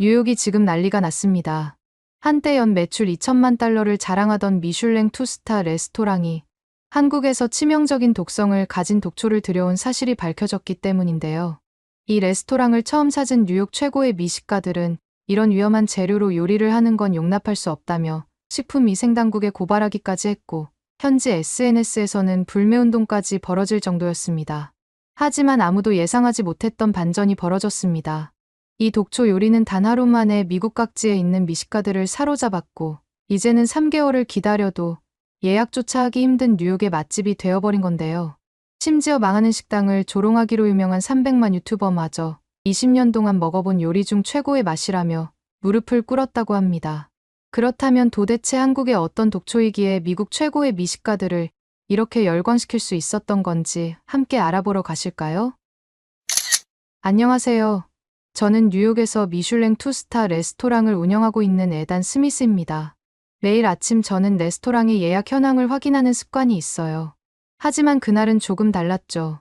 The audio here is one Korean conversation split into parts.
뉴욕이 지금 난리가 났습니다. 한때 연 매출 2천만 달러를 자랑하던 미슐랭 투스타 레스토랑이 한국에서 치명적인 독성을 가진 독초를 들여온 사실이 밝혀졌기 때문인데요. 이 레스토랑을 처음 찾은 뉴욕 최고의 미식가들은 이런 위험한 재료로 요리를 하는 건 용납할 수 없다며 식품위생당국에 고발하기까지 했고 현지 SNS에서는 불매운동까지 벌어질 정도였습니다. 하지만 아무도 예상하지 못했던 반전이 벌어졌습니다. 이 독초 요리는 단 하루 만에 미국 각지에 있는 미식가들을 사로잡았고 이제는 3개월을 기다려도 예약조차 하기 힘든 뉴욕의 맛집이 되어버린 건데요. 심지어 망하는 식당을 조롱하기로 유명한 300만 유튜버마저 20년 동안 먹어본 요리 중 최고의 맛이라며 무릎을 꿇었다고 합니다. 그렇다면 도대체 한국의 어떤 독초이기에 미국 최고의 미식가들을 이렇게 열광시킬 수 있었던 건지 함께 알아보러 가실까요? 안녕하세요. 저는 뉴욕에서 미슐랭 투스타 레스토랑을 운영하고 있는 에단 스미스입니다. 매일 아침 저는 레스토랑의 예약 현황을 확인하는 습관이 있어요. 하지만 그날은 조금 달랐죠.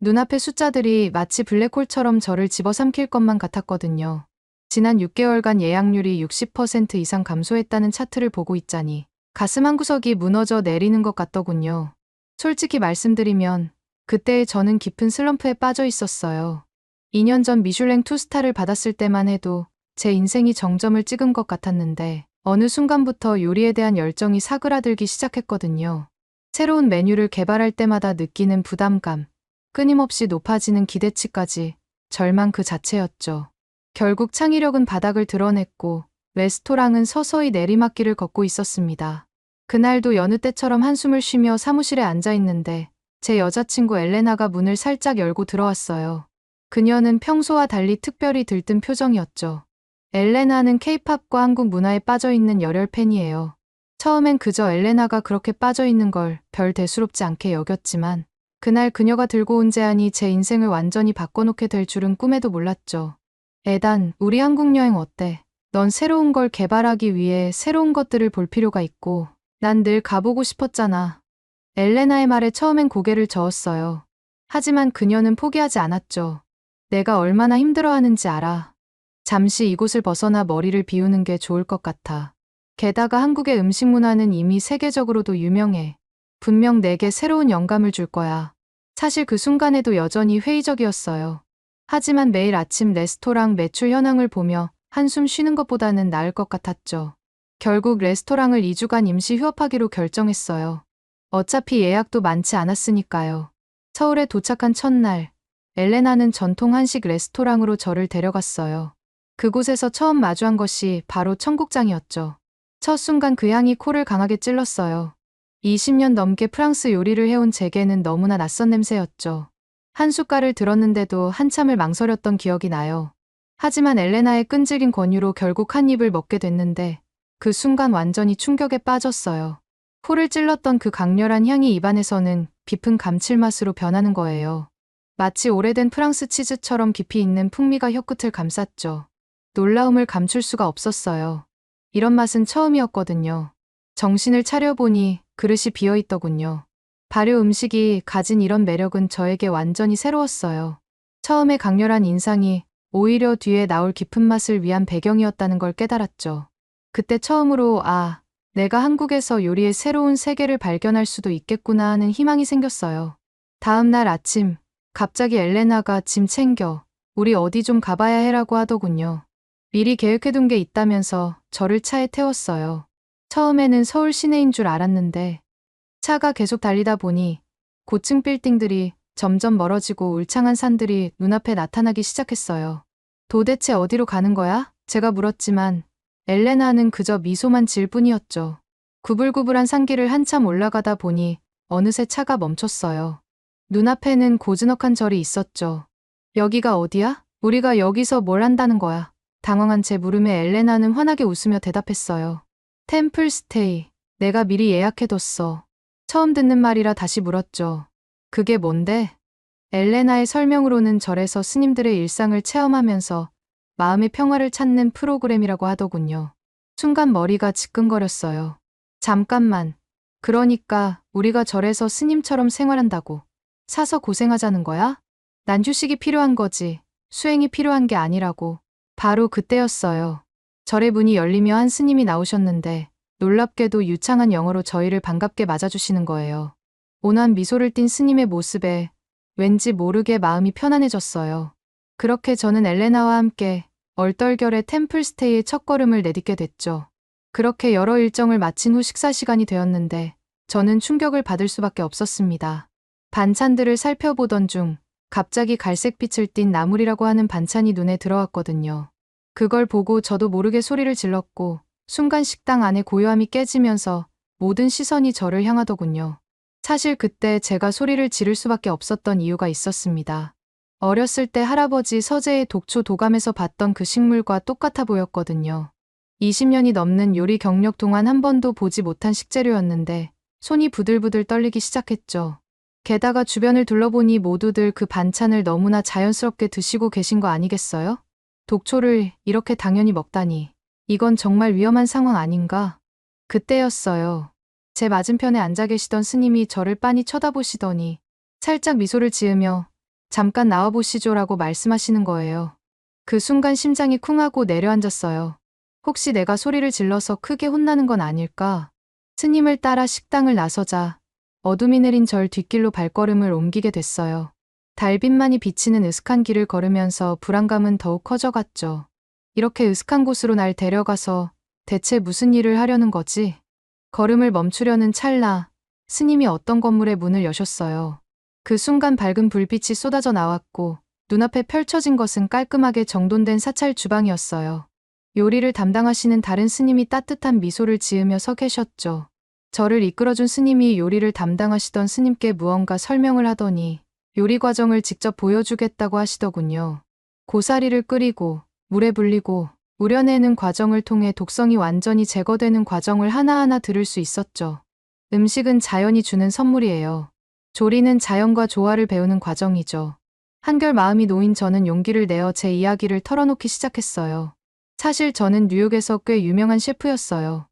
눈앞의 숫자들이 마치 블랙홀처럼 저를 집어삼킬 것만 같았거든요. 지난 6개월간 예약률이 60% 이상 감소했다는 차트를 보고 있자니 가슴 한 구석이 무너져 내리는 것 같더군요. 솔직히 말씀드리면 그때의 저는 깊은 슬럼프에 빠져 있었어요. 2년 전 미슐랭 투스타를 받았을 때만 해도 제 인생이 정점을 찍은 것 같았는데 어느 순간부터 요리에 대한 열정이 사그라들기 시작했거든요. 새로운 메뉴를 개발할 때마다 느끼는 부담감, 끊임없이 높아지는 기대치까지 절망 그 자체였죠. 결국 창의력은 바닥을 드러냈고 레스토랑은 서서히 내리막길을 걷고 있었습니다. 그날도 여느 때처럼 한숨을 쉬며 사무실에 앉아 있는데 제 여자친구 엘레나가 문을 살짝 열고 들어왔어요. 그녀는 평소와 달리 특별히 들뜬 표정이었죠. 엘레나는 케이팝과 한국 문화에 빠져 있는 열혈 팬이에요. 처음엔 그저 엘레나가 그렇게 빠져 있는 걸 별 대수롭지 않게 여겼지만 그날 그녀가 들고 온 제안이 제 인생을 완전히 바꿔놓게 될 줄은 꿈에도 몰랐죠. 에단, 우리 한국 여행 어때? 넌 새로운 걸 개발하기 위해 새로운 것들을 볼 필요가 있고 난 늘 가보고 싶었잖아. 엘레나의 말에 처음엔 고개를 저었어요. 하지만 그녀는 포기하지 않았죠. 내가 얼마나 힘들어하는지 알아. 잠시 이곳을 벗어나 머리를 비우는 게 좋을 것 같아. 게다가 한국의 음식 문화는 이미 세계적으로도 유명해. 분명 내게 새로운 영감을 줄 거야. 사실 그 순간에도 여전히 회의적이었어요. 하지만 매일 아침 레스토랑 매출 현황을 보며 한숨 쉬는 것보다는 나을 것 같았죠. 결국 레스토랑을 2주간 임시 휴업하기로 결정했어요. 어차피 예약도 많지 않았으니까요. 서울에 도착한 첫날, 엘레나는 전통 한식 레스토랑으로 저를 데려갔어요. 그곳에서 처음 마주한 것이 바로 청국장이었죠. 첫 순간 그 향이 코를 강하게 찔렀어요. 20년 넘게 프랑스 요리를 해온 제게는 너무나 낯선 냄새였죠. 한 숟갈을 들었는데도 한참을 망설였던 기억이 나요. 하지만 엘레나의 끈질긴 권유로 결국 한 입을 먹게 됐는데 그 순간 완전히 충격에 빠졌어요. 코를 찔렀던 그 강렬한 향이 입안에서는 깊은 감칠맛으로 변하는 거예요. 마치 오래된 프랑스 치즈처럼 깊이 있는 풍미가 혀끝을 감쌌죠. 놀라움을 감출 수가 없었어요. 이런 맛은 처음이었거든요. 정신을 차려보니 그릇이 비어 있더군요. 발효 음식이 가진 이런 매력은 저에게 완전히 새로웠어요. 처음에 강렬한 인상이 오히려 뒤에 나올 깊은 맛을 위한 배경이었다는 걸 깨달았죠. 그때 처음으로 아, 내가 한국에서 요리의 새로운 세계를 발견할 수도 있겠구나 하는 희망이 생겼어요. 다음 날 아침, 갑자기 엘레나가 짐 챙겨 우리 어디 좀 가봐야 해라고 하더군요. 미리 계획해둔 게 있다면서 저를 차에 태웠어요. 처음에는 서울 시내인 줄 알았는데 차가 계속 달리다 보니 고층 빌딩들이 점점 멀어지고 울창한 산들이 눈앞에 나타나기 시작했어요. 도대체 어디로 가는 거야? 제가 물었지만 엘레나는 그저 미소만 질 뿐이었죠. 구불구불한 산길을 한참 올라가다 보니 어느새 차가 멈췄어요. 눈앞에는 고즈넉한 절이 있었죠. 여기가 어디야? 우리가 여기서 뭘 한다는 거야? 당황한 제 물음에 엘레나는 환하게 웃으며 대답했어요. 템플 스테이. 내가 미리 예약해뒀어. 처음 듣는 말이라 다시 물었죠. 그게 뭔데? 엘레나의 설명으로는 절에서 스님들의 일상을 체험하면서 마음의 평화를 찾는 프로그램이라고 하더군요. 순간 머리가 지끈거렸어요. 잠깐만. 그러니까 우리가 절에서 스님처럼 생활한다고. 사서 고생하자는 거야? 난 휴식이 필요한 거지. 수행이 필요한 게 아니라고. 바로 그때였어요. 절의 문이 열리며 한 스님이 나오셨는데 놀랍게도 유창한 영어로 저희를 반갑게 맞아주시는 거예요. 온화한 미소를 띤 스님의 모습에 왠지 모르게 마음이 편안해졌어요. 그렇게 저는 엘레나와 함께 얼떨결에 템플스테이의 첫걸음을 내딛게 됐죠. 그렇게 여러 일정을 마친 후 식사 시간이 되었는데 저는 충격을 받을 수밖에 없었습니다. 반찬들을 살펴보던 중 갑자기 갈색빛을 띤 나물이라고 하는 반찬이 눈에 들어왔거든요. 그걸 보고 저도 모르게 소리를 질렀고 순간 식당 안에 고요함이 깨지면서 모든 시선이 저를 향하더군요. 사실 그때 제가 소리를 지를 수밖에 없었던 이유가 있었습니다. 어렸을 때 할아버지 서재의 독초 도감에서 봤던 그 식물과 똑같아 보였거든요. 20년이 넘는 요리 경력 동안 한 번도 보지 못한 식재료였는데 손이 부들부들 떨리기 시작했죠. 게다가 주변을 둘러보니 모두들 그 반찬을 너무나 자연스럽게 드시고 계신 거 아니겠어요? 독초를 이렇게 당연히 먹다니. 이건 정말 위험한 상황 아닌가? 그때였어요. 제 맞은편에 앉아 계시던 스님이 저를 빤히 쳐다보시더니 살짝 미소를 지으며 잠깐 나와보시죠라고 말씀하시는 거예요. 그 순간 심장이 쿵 하고 내려앉았어요. 혹시 내가 소리를 질러서 크게 혼나는 건 아닐까? 스님을 따라 식당을 나서자 어둠이 내린 절 뒷길로 발걸음을 옮기게 됐어요. 달빛만이 비치는 으슥한 길을 걸으면서 불안감은 더욱 커져갔죠. 이렇게 으슥한 곳으로 날 데려가서 대체 무슨 일을 하려는 거지? 걸음을 멈추려는 찰나 스님이 어떤 건물의 문을 여셨어요. 그 순간 밝은 불빛이 쏟아져 나왔고 눈앞에 펼쳐진 것은 깔끔하게 정돈된 사찰 주방이었어요. 요리를 담당하시는 다른 스님이 따뜻한 미소를 지으며 서 계셨죠. 저를 이끌어준 스님이 요리를 담당하시던 스님께 무언가 설명을 하더니 요리 과정을 직접 보여주겠다고 하시더군요. 고사리를 끓이고 물에 불리고 우려내는 과정을 통해 독성이 완전히 제거되는 과정을 하나하나 들을 수 있었죠. 음식은 자연이 주는 선물이에요. 조리는 자연과 조화를 배우는 과정이죠. 한결 마음이 놓인 저는 용기를 내어 제 이야기를 털어놓기 시작했어요. 사실 저는 뉴욕에서 꽤 유명한 셰프였어요.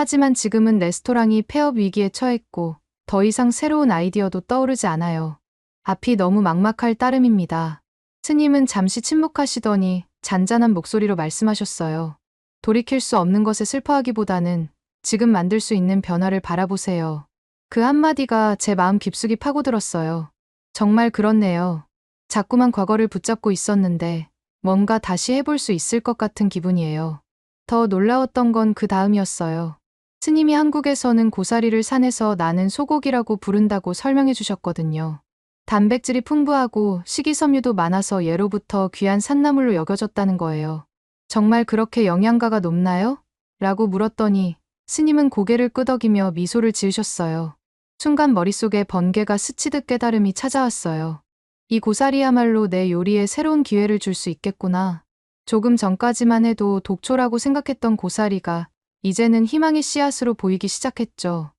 하지만 지금은 레스토랑이 폐업 위기에 처했고 더 이상 새로운 아이디어도 떠오르지 않아요. 앞이 너무 막막할 따름입니다. 스님은 잠시 침묵하시더니 잔잔한 목소리로 말씀하셨어요. 돌이킬 수 없는 것에 슬퍼하기보다는 지금 만들 수 있는 변화를 바라보세요. 그 한마디가 제 마음 깊숙이 파고들었어요. 정말 그렇네요. 자꾸만 과거를 붙잡고 있었는데 뭔가 다시 해볼 수 있을 것 같은 기분이에요. 더 놀라웠던 건 그 다음이었어요. 스님이 한국에서는 고사리를 산에서 나는 소고기라고 부른다고 설명해 주셨거든요. 단백질이 풍부하고 식이섬유도 많아서 예로부터 귀한 산나물로 여겨졌다는 거예요. 정말 그렇게 영양가가 높나요? 라고 물었더니 스님은 고개를 끄덕이며 미소를 지으셨어요. 순간 머릿속에 번개가 스치듯 깨달음이 찾아왔어요. 이 고사리야말로 내 요리에 새로운 기회를 줄 수 있겠구나. 조금 전까지만 해도 독초라고 생각했던 고사리가 이제는 희망의 씨앗으로 보이기 시작했죠.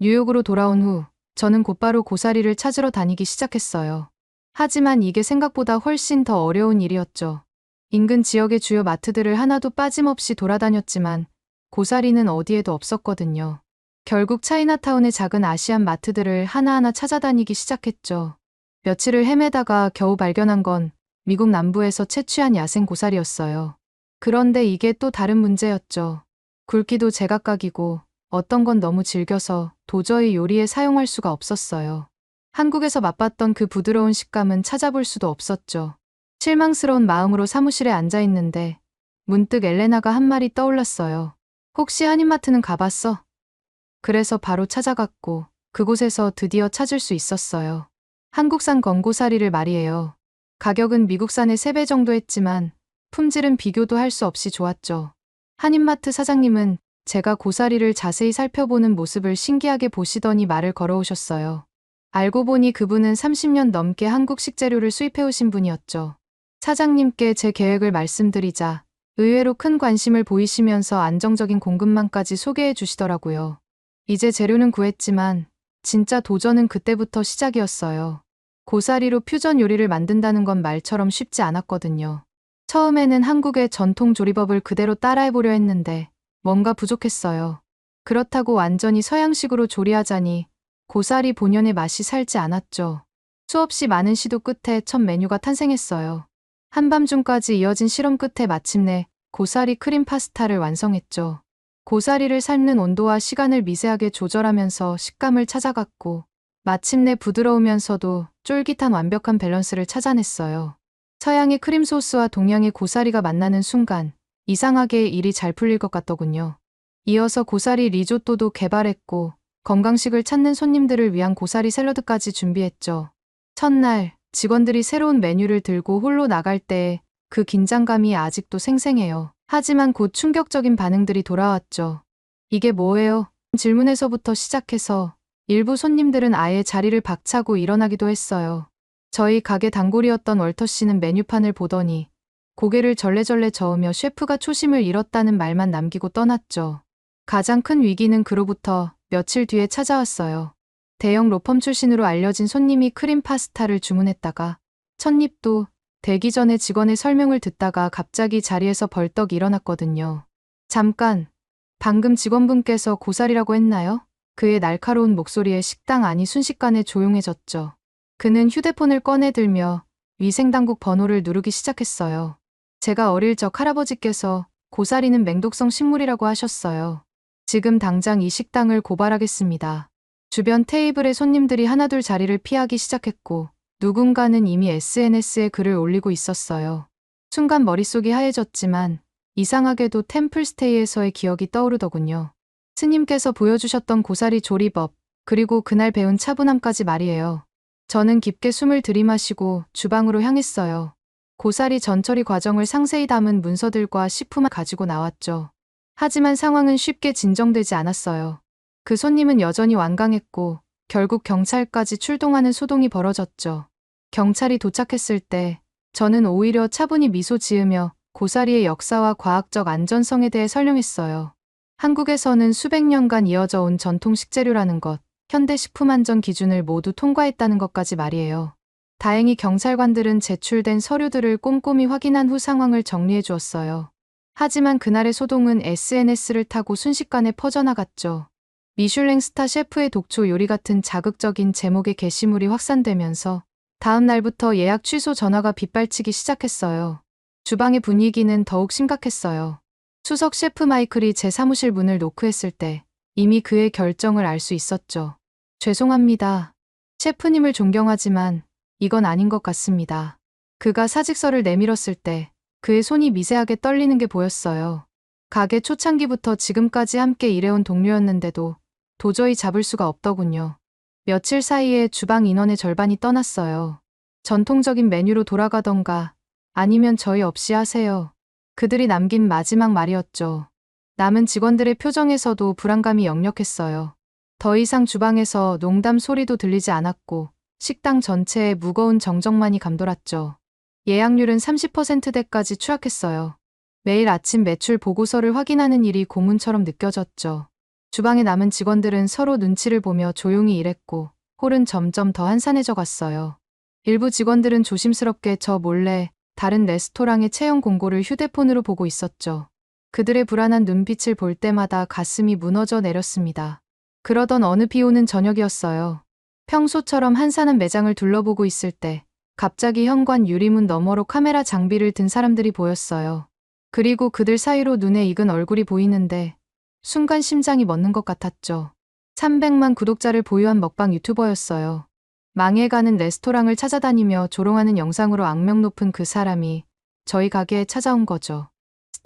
뉴욕으로 돌아온 후 저는 곧바로 고사리를 찾으러 다니기 시작했어요. 하지만 이게 생각보다 훨씬 더 어려운 일이었죠. 인근 지역의 주요 마트들을 하나도 빠짐없이 돌아다녔지만 고사리는 어디에도 없었거든요. 결국 차이나타운의 작은 아시안 마트들을 하나하나 찾아다니기 시작했죠. 며칠을 헤매다가 겨우 발견한 건 미국 남부에서 채취한 야생 고사리였어요. 그런데 이게 또 다른 문제였죠. 굵기도 제각각이고 어떤 건 너무 질겨서 도저히 요리에 사용할 수가 없었어요. 한국에서 맛봤던 그 부드러운 식감은 찾아볼 수도 없었죠. 실망스러운 마음으로 사무실에 앉아 있는데 문득 엘레나가 한 말이 떠올랐어요. 혹시 한인마트는 가봤어? 그래서 바로 찾아갔고 그곳에서 드디어 찾을 수 있었어요. 한국산 건고사리를 말이에요. 가격은 미국산의 3배 정도 했지만 품질은 비교도 할 수 없이 좋았죠. 한인마트 사장님은 제가 고사리를 자세히 살펴보는 모습을 신기하게 보시더니 말을 걸어오셨어요. 알고 보니 그분은 30년 넘게 한국 식재료를 수입해오신 분이었죠. 사장님께 제 계획을 말씀드리자 의외로 큰 관심을 보이시면서 안정적인 공급망까지 소개해 주시더라고요. 이제 재료는 구했지만 진짜 도전은 그때부터 시작이었어요. 고사리로 퓨전 요리를 만든다는 건 말처럼 쉽지 않았거든요. 처음에는 한국의 전통 조리법을 그대로 따라해보려 했는데 뭔가 부족했어요. 그렇다고 완전히 서양식으로 조리하자니 고사리 본연의 맛이 살지 않았죠. 수없이 많은 시도 끝에 첫 메뉴가 탄생했어요. 한밤중까지 이어진 실험 끝에 마침내 고사리 크림 파스타를 완성했죠. 고사리를 삶는 온도와 시간을 미세하게 조절하면서 식감을 찾아갔고 마침내 부드러우면서도 쫄깃한 완벽한 밸런스를 찾아냈어요. 서양의 크림 소스와 동양의 고사리가 만나는 순간 이상하게 일이 잘 풀릴 것 같더군요. 이어서 고사리 리조또도 개발했고 건강식을 찾는 손님들을 위한 고사리 샐러드까지 준비했죠. 첫날 직원들이 새로운 메뉴를 들고 홀로 나갈 때 그 긴장감이 아직도 생생해요. 하지만 곧 충격적인 반응들이 돌아왔죠. 이게 뭐예요? 질문에서부터 시작해서 일부 손님들은 아예 자리를 박차고 일어나기도 했어요. 저희 가게 단골이었던 월터 씨는 메뉴판을 보더니 고개를 절레절레 저으며 셰프가 초심을 잃었다는 말만 남기고 떠났죠. 가장 큰 위기는 그로부터 며칠 뒤에 찾아왔어요. 대형 로펌 출신으로 알려진 손님이 크림 파스타를 주문했다가 첫입도 되기 전에 직원의 설명을 듣다가 갑자기 자리에서 벌떡 일어났거든요. 잠깐, 방금 직원분께서 고사리라고 했나요? 그의 날카로운 목소리에 식당 안이 순식간에 조용해졌죠. 그는 휴대폰을 꺼내들며 위생당국 번호를 누르기 시작했어요. 제가 어릴 적 할아버지께서 고사리는 맹독성 식물이라고 하셨어요. 지금 당장 이 식당을 고발하겠습니다. 주변 테이블의 손님들이 하나둘 자리를 피하기 시작했고 누군가는 이미 SNS에 글을 올리고 있었어요. 순간 머릿속이 하얘졌지만 이상하게도 템플스테이에서의 기억이 떠오르더군요. 스님께서 보여주셨던 고사리 조리법, 그리고 그날 배운 차분함까지 말이에요. 저는 깊게 숨을 들이마시고 주방으로 향했어요. 고사리 전처리 과정을 상세히 담은 문서들과 식품을 가지고 나왔죠. 하지만 상황은 쉽게 진정되지 않았어요. 그 손님은 여전히 완강했고 결국 경찰까지 출동하는 소동이 벌어졌죠. 경찰이 도착했을 때 저는 오히려 차분히 미소 지으며 고사리의 역사와 과학적 안전성에 대해 설명했어요. 한국에서는 수백 년간 이어져 온 전통 식재료라는 것, 현대 식품안전 기준을 모두 통과했다는 것까지 말이에요. 다행히 경찰관들은 제출된 서류들을 꼼꼼히 확인한 후 상황을 정리해 주었어요. 하지만 그날의 소동은 SNS를 타고 순식간에 퍼져나갔죠. 미슐랭 스타 셰프의 독초 요리 같은 자극적인 제목의 게시물이 확산되면서 다음 날부터 예약 취소 전화가 빗발치기 시작했어요. 주방의 분위기는 더욱 심각했어요. 수석 셰프 마이클이 제 사무실 문을 노크했을 때 이미 그의 결정을 알 수 있었죠. 죄송합니다. 셰프님을 존경하지만 이건 아닌 것 같습니다. 그가 사직서를 내밀었을 때 그의 손이 미세하게 떨리는 게 보였어요. 가게 초창기부터 지금까지 함께 일해온 동료였는데도 도저히 잡을 수가 없더군요. 며칠 사이에 주방 인원의 절반이 떠났어요. 전통적인 메뉴로 돌아가던가 아니면 저희 없이 하세요. 그들이 남긴 마지막 말이었죠. 남은 직원들의 표정에서도 불안감이 역력했어요. 더 이상 주방에서 농담 소리도 들리지 않았고 식당 전체에 무거운 정적만이 감돌았죠. 예약률은 30%대까지 추락했어요. 매일 아침 매출 보고서를 확인하는 일이 고문처럼 느껴졌죠. 주방에 남은 직원들은 서로 눈치를 보며 조용히 일했고 홀은 점점 더 한산해져 갔어요. 일부 직원들은 조심스럽게 저 몰래 다른 레스토랑의 채용 공고를 휴대폰으로 보고 있었죠. 그들의 불안한 눈빛을 볼 때마다 가슴이 무너져 내렸습니다. 그러던 어느 비 오는 저녁이었어요. 평소처럼 한산한 매장을 둘러보고 있을 때 갑자기 현관 유리문 너머로 카메라 장비를 든 사람들이 보였어요. 그리고 그들 사이로 눈에 익은 얼굴이 보이는데 순간 심장이 멎는 것 같았죠. 300만 구독자를 보유한 먹방 유튜버였어요. 망해가는 레스토랑을 찾아다니며 조롱하는 영상으로 악명 높은 그 사람이 저희 가게에 찾아온 거죠.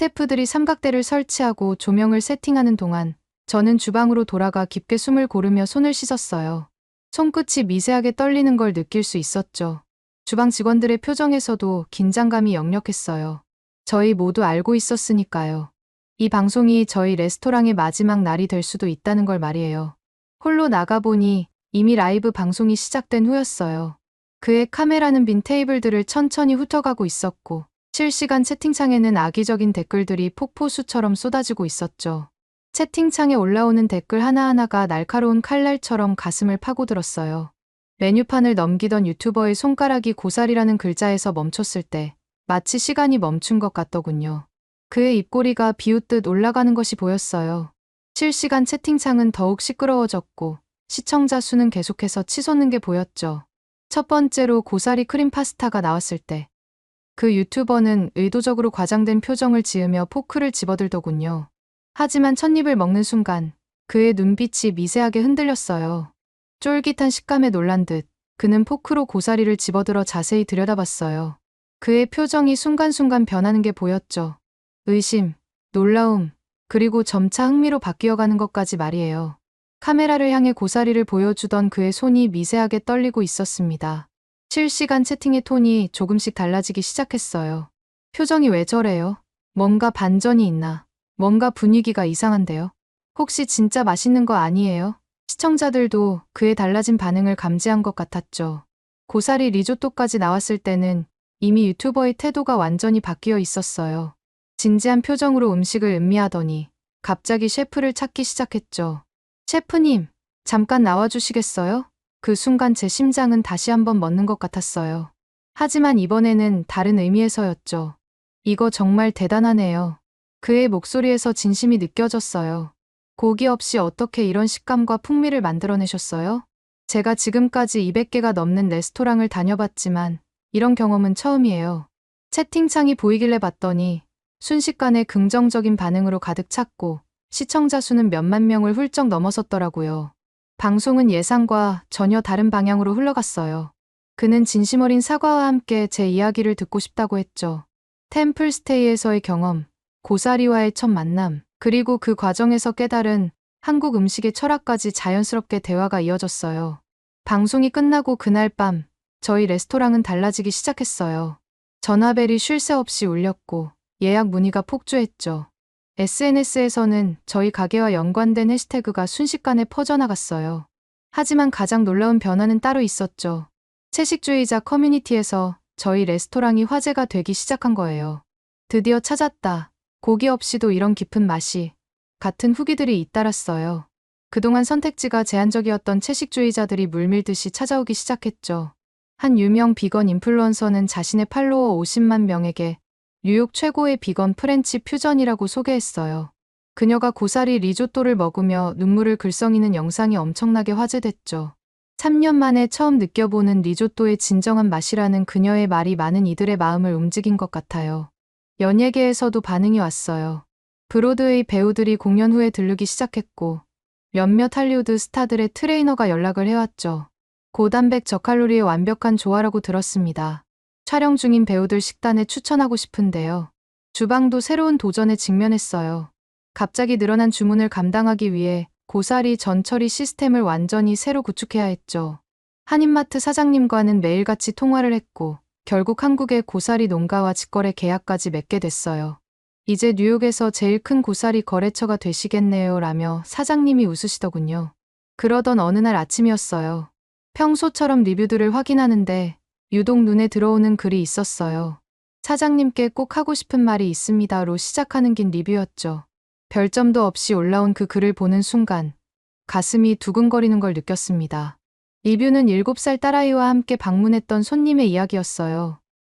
스태프들이 삼각대를 설치하고 조명을 세팅하는 동안 저는 주방으로 돌아가 깊게 숨을 고르며 손을 씻었어요. 손끝이 미세하게 떨리는 걸 느낄 수 있었죠. 주방 직원들의 표정에서도 긴장감이 역력했어요. 저희 모두 알고 있었으니까요. 이 방송이 저희 레스토랑의 마지막 날이 될 수도 있다는 걸 말이에요. 홀로 나가보니 이미 라이브 방송이 시작된 후였어요. 그의 카메라는 빈 테이블들을 천천히 훑어가고 있었고 실시간 채팅창에는 악의적인 댓글들이 폭포수처럼 쏟아지고 있었죠. 채팅창에 올라오는 댓글 하나하나가 날카로운 칼날처럼 가슴을 파고들었어요. 메뉴판을 넘기던 유튜버의 손가락이 고사리라는 글자에서 멈췄을 때 마치 시간이 멈춘 것 같더군요. 그의 입꼬리가 비웃듯 올라가는 것이 보였어요. 실시간 채팅창은 더욱 시끄러워졌고 시청자 수는 계속해서 치솟는 게 보였죠. 첫 번째로 고사리 크림 파스타가 나왔을 때 그 유튜버는 의도적으로 과장된 표정을 지으며 포크를 집어들더군요. 하지만 첫 입을 먹는 순간 그의 눈빛이 미세하게 흔들렸어요. 쫄깃한 식감에 놀란 듯 그는 포크로 고사리를 집어들어 자세히 들여다봤어요. 그의 표정이 순간순간 변하는 게 보였죠. 의심, 놀라움, 그리고 점차 흥미로 바뀌어가는 것까지 말이에요. 카메라를 향해 고사리를 보여주던 그의 손이 미세하게 떨리고 있었습니다. 실시간 채팅의 톤이 조금씩 달라지기 시작했어요. 표정이 왜 저래요? 뭔가 반전이 있나? 뭔가 분위기가 이상한데요? 혹시 진짜 맛있는 거 아니에요? 시청자들도 그의 달라진 반응을 감지한 것 같았죠. 고사리 리조또까지 나왔을 때는 이미 유튜버의 태도가 완전히 바뀌어 있었어요. 진지한 표정으로 음식을 음미하더니 갑자기 셰프를 찾기 시작했죠. 셰프님, 잠깐 나와주시겠어요? 그 순간 제 심장은 다시 한번 멎는 것 같았어요. 하지만 이번에는 다른 의미에서였죠. 이거 정말 대단하네요. 그의 목소리에서 진심이 느껴졌어요. 고기 없이 어떻게 이런 식감과 풍미를 만들어내셨어요? 제가 지금까지 200개가 넘는 레스토랑을 다녀봤지만 이런 경험은 처음이에요. 채팅창이 보이길래 봤더니 순식간에 긍정적인 반응으로 가득 찼고 시청자 수는 몇만 명을 훌쩍 넘어섰더라고요. 방송은 예상과 전혀 다른 방향으로 흘러갔어요. 그는 진심 어린 사과와 함께 제 이야기를 듣고 싶다고 했죠. 템플스테이에서의 경험, 고사리와의 첫 만남, 그리고 그 과정에서 깨달은 한국 음식의 철학까지 자연스럽게 대화가 이어졌어요. 방송이 끝나고 그날 밤, 저희 레스토랑은 달라지기 시작했어요. 전화벨이 쉴 새 없이 울렸고 예약 문의가 폭주했죠. SNS에서는 저희 가게와 연관된 해시태그가 순식간에 퍼져나갔어요. 하지만 가장 놀라운 변화는 따로 있었죠. 채식주의자 커뮤니티에서 저희 레스토랑이 화제가 되기 시작한 거예요. 드디어 찾았다. 고기 없이도 이런 깊은 맛이 같은 후기들이 잇따랐어요. 그동안 선택지가 제한적이었던 채식주의자들이 물밀듯이 찾아오기 시작했죠. 한 유명 비건 인플루언서는 자신의 팔로워 50만 명에게 뉴욕 최고의 비건 프렌치 퓨전이라고 소개했어요. 그녀가 고사리 리조또를 먹으며 눈물을 글썽이는 영상이 엄청나게 화제됐죠. 3년 만에 처음 느껴보는 리조또의 진정한 맛이라는 그녀의 말이 많은 이들의 마음을 움직인 것 같아요. 연예계에서도 반응이 왔어요. 브로드웨이 배우들이 공연 후에 들르기 시작했고 몇몇 할리우드 스타들의 트레이너가 연락을 해왔죠. 고단백 저칼로리의 완벽한 조화라고 들었습니다. 촬영 중인 배우들 식단에 추천하고 싶은데요. 주방도 새로운 도전에 직면했어요. 갑자기 늘어난 주문을 감당하기 위해 고사리 전처리 시스템을 완전히 새로 구축해야 했죠. 한인마트 사장님과는 매일같이 통화를 했고 결국 한국의 고사리 농가와 직거래 계약까지 맺게 됐어요. 이제 뉴욕에서 제일 큰 고사리 거래처가 되시겠네요 라며 사장님이 웃으시더군요. 그러던 어느 날 아침이었어요. 평소처럼 리뷰들을 확인하는데 유독 눈에 들어오는 글이 있었어요. 사장님께 꼭 하고 싶은 말이 있습니다로 시작하는 긴 리뷰였죠. 별점도 없이 올라온 그 글을 보는 순간 가슴이 두근거리는 걸 느꼈습니다. 리뷰는 7살 딸아이와 함께 방문했던 손님의 이야기였어요.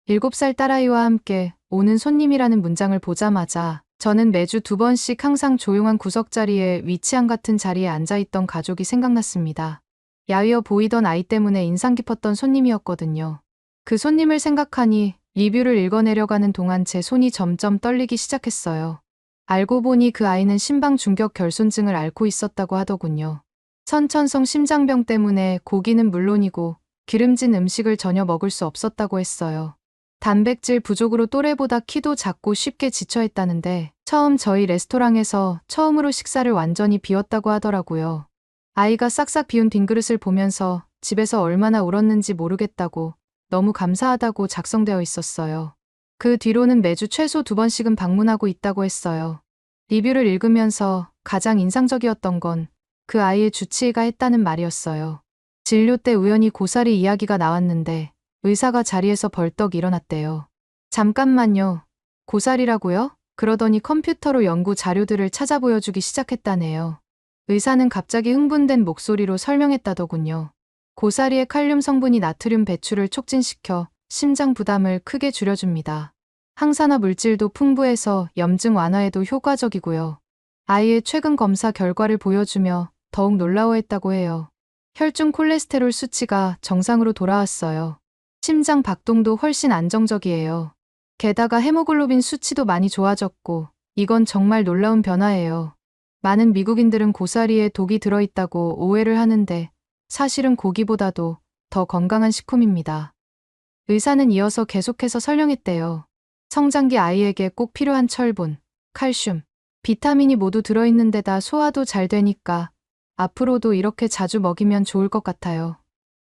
7살 딸아이와 함께 오는 손님이라는 문장을 보자마자 저는 매주 두 번씩 항상 조용한 구석자리에 위치한 같은 자리에 앉아있던 가족이 생각났습니다. 야위어 보이던 아이 때문에 인상 깊었던 손님이었거든요. 그 손님을 생각하니 리뷰를 읽어내려가는 동안 제 손이 점점 떨리기 시작했어요. 알고 보니 그 아이는 심방 중격 결손증을 앓고 있었다고 하더군요. 선천성 심장병 때문에 고기는 물론이고 기름진 음식을 전혀 먹을 수 없었다고 했어요. 단백질 부족으로 또래보다 키도 작고 쉽게 지쳐했다는데 처음 저희 레스토랑에서 처음으로 식사를 완전히 비웠다고 하더라고요. 아이가 싹싹 비운 빈 그릇을 보면서 집에서 얼마나 울었는지 모르겠다고 너무 감사하다고 작성되어 있었어요. 그 뒤로는 매주 최소 두 번씩은 방문하고 있다고 했어요. 리뷰를 읽으면서 가장 인상적이었던 건 그 아이의 주치의가 했다는 말이었어요. 진료 때 우연히 고사리 이야기가 나왔는데 의사가 자리에서 벌떡 일어났대요. 잠깐만요. 고사리라고요? 그러더니 컴퓨터로 연구 자료들을 찾아 보여주기 시작했다네요. 의사는 갑자기 흥분된 목소리로 설명했다더군요. 고사리의 칼륨 성분이 나트륨 배출을 촉진시켜 심장 부담을 크게 줄여줍니다. 항산화 물질도 풍부해서 염증 완화에도 효과적이고요. 아이의 최근 검사 결과를 보여주며 더욱 놀라워했다고 해요. 혈중 콜레스테롤 수치가 정상으로 돌아왔어요. 심장 박동도 훨씬 안정적이에요. 게다가 헤모글로빈 수치도 많이 좋아졌고, 이건 정말 놀라운 변화예요. 많은 미국인들은 고사리에 독이 들어있다고 오해를 하는데, 사실은 고기보다도 더 건강한 식품입니다. 의사는 이어서 계속해서 설명했대요. 성장기 아이에게 꼭 필요한 철분, 칼슘, 비타민이 모두 들어있는 데다 소화도 잘 되니까 앞으로도 이렇게 자주 먹이면 좋을 것 같아요.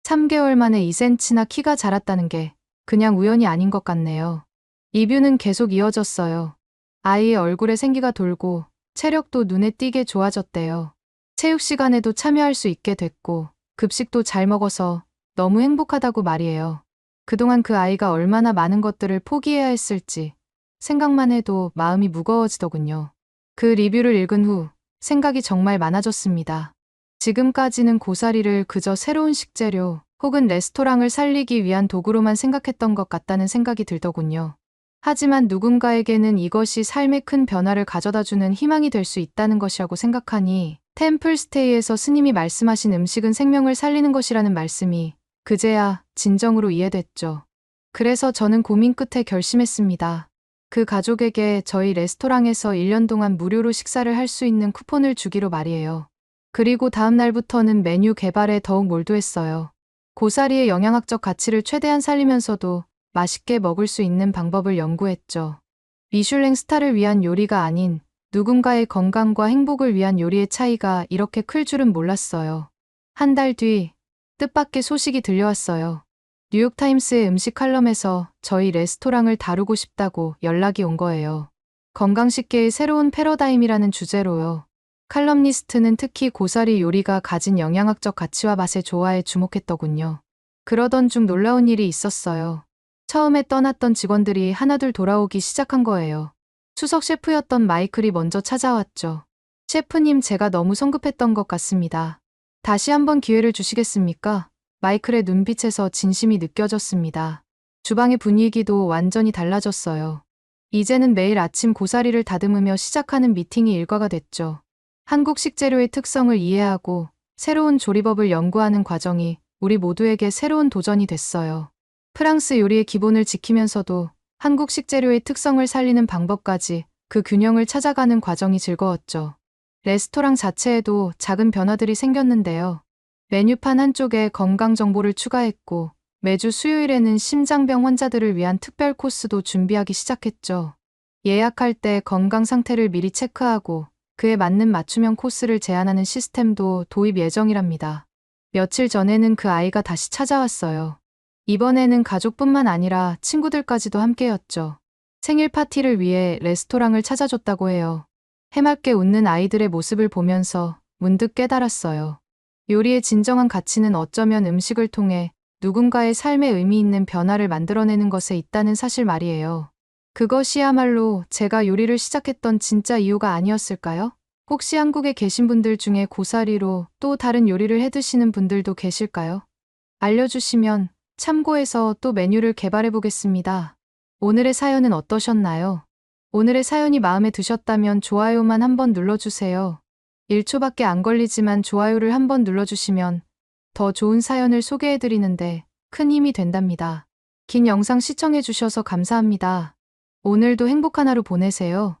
3개월 만에 2cm나 키가 자랐다는 게 그냥 우연이 아닌 것 같네요. 리뷰는 계속 이어졌어요. 아이의 얼굴에 생기가 돌고 체력도 눈에 띄게 좋아졌대요. 체육 시간에도 참여할 수 있게 됐고 급식도 잘 먹어서 너무 행복하다고 말이에요. 그동안 그 아이가 얼마나 많은 것들을 포기해야 했을지 생각만 해도 마음이 무거워지더군요. 그 리뷰를 읽은 후 생각이 정말 많아졌습니다. 지금까지는 고사리를 그저 새로운 식재료 혹은 레스토랑을 살리기 위한 도구로만 생각했던 것 같다는 생각이 들더군요. 하지만 누군가에게는 이것이 삶에 큰 변화를 가져다 주는 희망이 될 수 있다는 것이라고 생각하니 템플스테이에서 스님이 말씀하신 음식은 생명을 살리는 것이라는 말씀이 그제야 진정으로 이해됐죠. 그래서 저는 고민 끝에 결심했습니다. 그 가족에게 저희 레스토랑에서 1년 동안 무료로 식사를 할 수 있는 쿠폰을 주기로 말이에요. 그리고 다음 날부터는 메뉴 개발에 더욱 몰두했어요. 고사리의 영양학적 가치를 최대한 살리면서도 맛있게 먹을 수 있는 방법을 연구했죠. 미슐랭 스타를 위한 요리가 아닌 누군가의 건강과 행복을 위한 요리의 차이가 이렇게 클 줄은 몰랐어요. 한 달 뒤 뜻밖의 소식이 들려왔어요. 뉴욕타임스의 음식 칼럼에서 저희 레스토랑을 다루고 싶다고 연락이 온 거예요. 건강식계의 새로운 패러다임이라는 주제로요. 칼럼니스트는 특히 고사리 요리가 가진 영양학적 가치와 맛에 좋아해 주목했더군요. 그러던 중 놀라운 일이 있었어요. 처음에 떠났던 직원들이 하나둘 돌아오기 시작한 거예요. 수석 셰프였던 마이클이 먼저 찾아왔죠. 셰프님 제가 너무 성급했던 것 같습니다. 다시 한번 기회를 주시겠습니까? 마이클의 눈빛에서 진심이 느껴졌습니다. 주방의 분위기도 완전히 달라졌어요. 이제는 매일 아침 고사리를 다듬으며 시작하는 미팅이 일과가 됐죠. 한국 식재료의 특성을 이해하고 새로운 조리법을 연구하는 과정이 우리 모두에게 새로운 도전이 됐어요. 프랑스 요리의 기본을 지키면서도 한국 식재료의 특성을 살리는 방법까지 그 균형을 찾아가는 과정이 즐거웠죠. 레스토랑 자체에도 작은 변화들이 생겼는데요. 메뉴판 한쪽에 건강 정보를 추가했고 매주 수요일에는 심장병 환자들을 위한 특별 코스도 준비하기 시작했죠. 예약할 때 건강 상태를 미리 체크하고 그에 맞는 맞춤형 코스를 제안하는 시스템도 도입 예정이랍니다. 며칠 전에는 그 아이가 다시 찾아왔어요. 이번에는 가족뿐만 아니라 친구들까지도 함께였죠. 생일 파티를 위해 레스토랑을 찾아줬다고 해요. 해맑게 웃는 아이들의 모습을 보면서 문득 깨달았어요. 요리의 진정한 가치는 어쩌면 음식을 통해 누군가의 삶에 의미 있는 변화를 만들어내는 것에 있다는 사실 말이에요. 그것이야말로 제가 요리를 시작했던 진짜 이유가 아니었을까요? 혹시 한국에 계신 분들 중에 고사리로 또 다른 요리를 해 드시는 분들도 계실까요? 알려주시면 참고해서 또 메뉴를 개발해 보겠습니다. 오늘의 사연은 어떠셨나요? 오늘의 사연이 마음에 드셨다면 좋아요만 한번 눌러주세요. 1초밖에 안 걸리지만 좋아요를 한번 눌러주시면 더 좋은 사연을 소개해드리는데 큰 힘이 된답니다. 긴 영상 시청해주셔서 감사합니다. 오늘도 행복한 하루 보내세요.